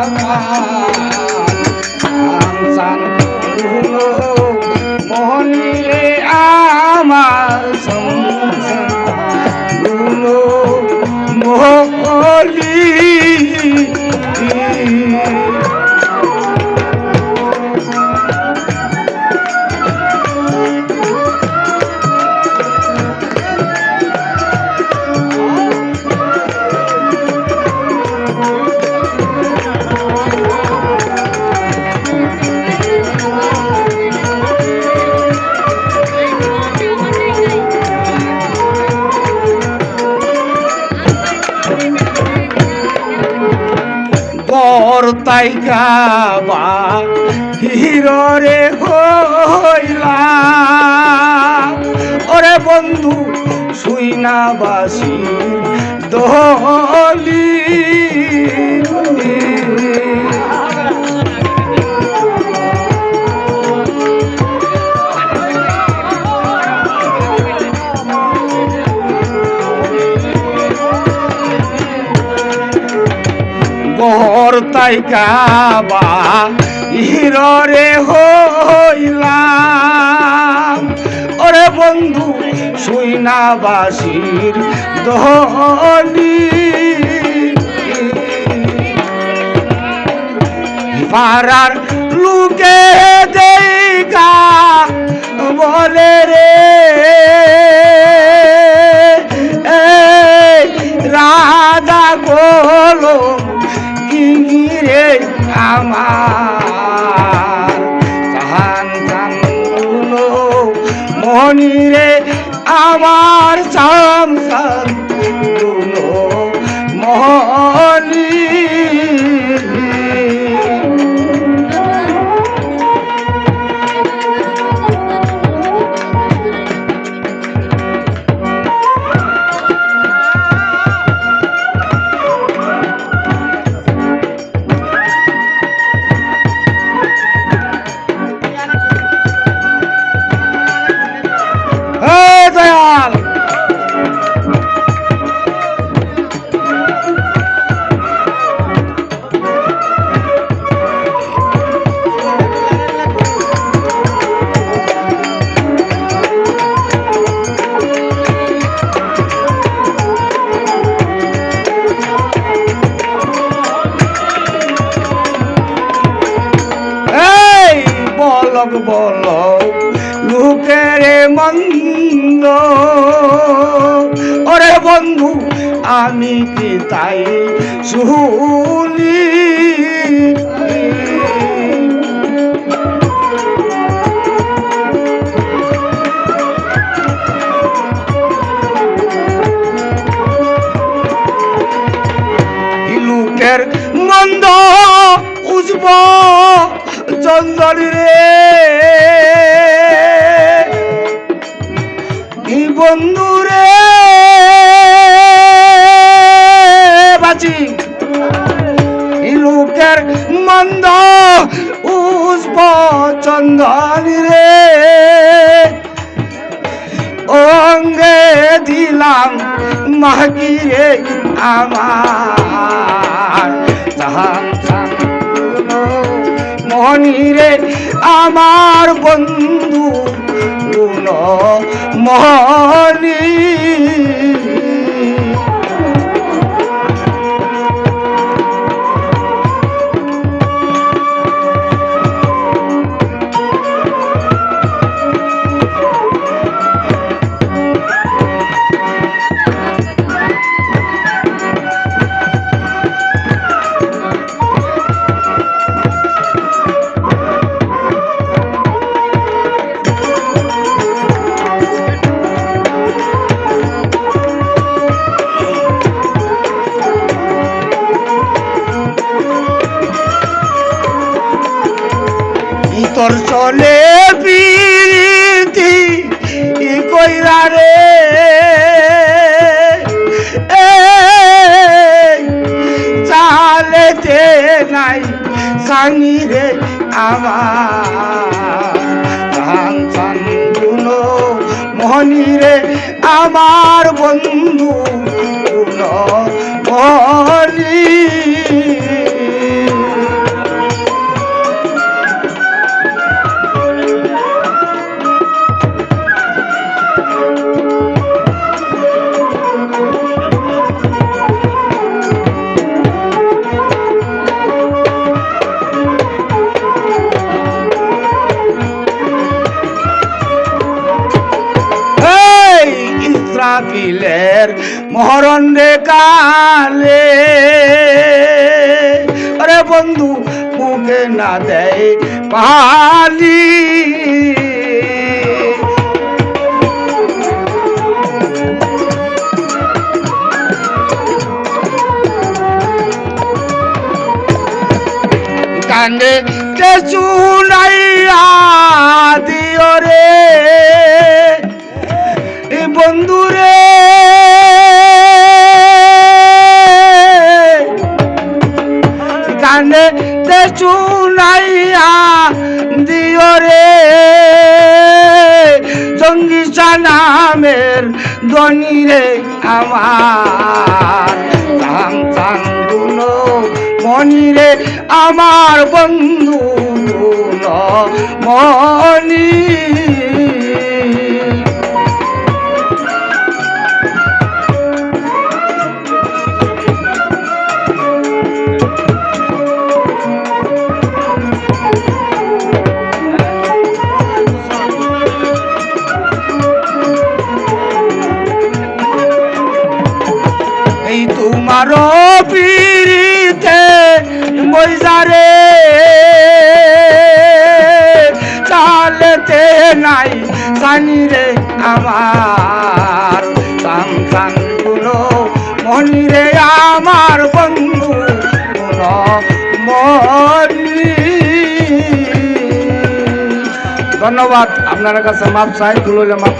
সান তাইকা বা হইলা। ওরে বন্ধু শুইনা বাসি দহলি গহর কাবা হিররে হইলাম। ওরে বন্ধু, শুই না বাসির দহলি পাড়ার লুকে দেইগা বলে রে আমার জাহান জান মনি বলক বলক লোকের মন্দ। ওরে বন্ধু আমি কি তাই শুনি? মন্দ উজব চন্দন রে। লোকের মন্দ উজব চন্দন রে। অঙ্গে দিলাম মাহিরে আমার। জাহান মনিরে আমার বন্ধু মনি তোর চলে পিরিতি কইরা রে? চালেতে নাই সানি রে আমার। মহনি রে আমার বন্ধু মহনি কাপিলের মহরণ রে কালে। আরে বন্ধু, মুখে না দেয় পালি। কান্দে কেচু নাইয়া দিও রে। বন্ধু রে তে চুনাইয়া নাইয়া দিও রে। জঙ্গি নামের ধনী রে আমার। চাং চাং দুনো মনি রে আমার বন্ধু মনি। এই তোমার পিড়িতে বৈজারে চালতে নাই সানি রে আমার। সাং সাংগুলো মনি রে আমার বন্ধু গুলো মনি। ধন্যবাদ, আপনার কাছে মাপ ভুল হলে মাপ